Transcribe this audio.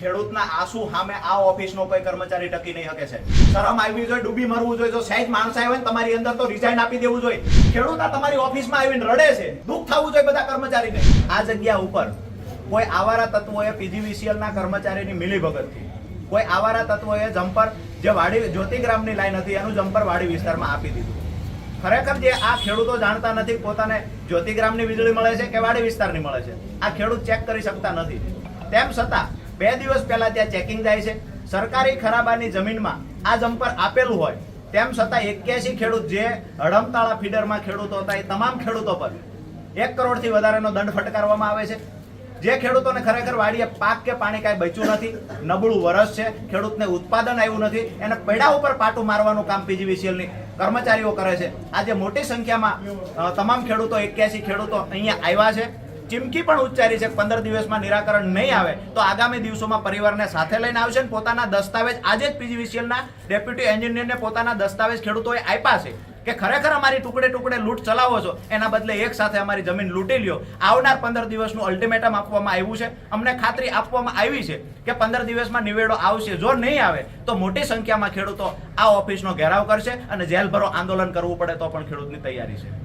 ખેડૂતના આંસુ સામે આ ઓફિસનો કોઈ કર્મચારી ટકી નહીં શકે છે. શરમ આવી જોઈએ, ડૂબી મરવું જોઈએ, જો સહેજ માણસ આવે ને તમારી અંદર તો રિઝાઇન આપી દેવું જોઈએ. ખેડૂત આ તમારી ઓફિસમાં આવીને રડે છે. દુઃખ થવું જોઈએ બધા કર્મચારીને. આ જગ્યા ઉપર કોઈ આવારા તત્વોએ પીજીવીસીએલના કર્મચારીની મિલીભગતથી, કોઈ આવારા તત્વોએ જમ્પર જે વાડી જ્યોતિગ્રામની લાઈન હતી એનું જમ્પર વાડી વિસ્તારમાં આપી દીધું. ખરેખર જે આ ખેડૂતો જાણતા નથી, પોતાને જ્યોતિગ્રામની વીજળી મળે છે કે વાડી વિસ્તારની મળે છે, આ ખેડૂત ચેક કરી શકતા નથી. તેમ છતાં બે દિવસ પહેલા ત્યાં ચેકિંગ જાય છે. સરકારી ખરાબાની જમીનમાં આ જમ્પર આપેલું હોય, તેમ છતાં એક્યાસી ખેડૂત જે હડમતાળા ફીડરમાં ખેડૂતો હતા, એ તમામ ખેડૂતો પર એક કરોડથી વધારેનો દંડ ફટકારવામાં આવે છે. જે ખેડૂતોને ખરેખર વાડીએ પાક કે પાણી કાંઈ બચ્યું નથી, નબળું વરસ છે, ખેડૂતને ઉત્પાદન આવ્યું નથી, એને પૈડા ઉપર પાટું મારવાનું કામ પીજીવીસીએલની કર્મચારીઓ કરે છે. આજે મોટી સંખ્યામાં તમામ ખેડૂતો, એક્યાસી ખેડૂતો અહીંયા આવ્યા છે. ચીમકી પણ ઉચ્ચારી છે પંદર દિવસમાં નિરાકરણ નહીં આવે, તો આગામી દિવસોમાં પરિવારને સાથે લઈને આવશે અને પોતાના દસ્તાવેજ, આજે જ પીજીવીસીએલના ડેપ્યુટી એન્જિનિયરને પોતાના દસ્તાવેજ ખેડૂતોએ આપ્યા છે કે ખરેખર અમારી ટુકડે ટુકડે લૂંટ ચલાવો છો, એના બદલે એક સાથે અમારી જમીન લૂંટી લ્યો. આવનાર પંદર દિવસનું અલ્ટિમેટમ આપવામાં આવ્યું છે. અમને ખાતરી આપવામાં આવી છે કે પંદર દિવસમાં નિવેડો આવશે. જો નહીં આવે, તો મોટી સંખ્યામાં ખેડૂતો આ ઓફિસનો ઘેરાવ કરશે અને જેલભરો આંદોલન કરવું પડે તો પણ ખેડૂતની તૈયારી છે.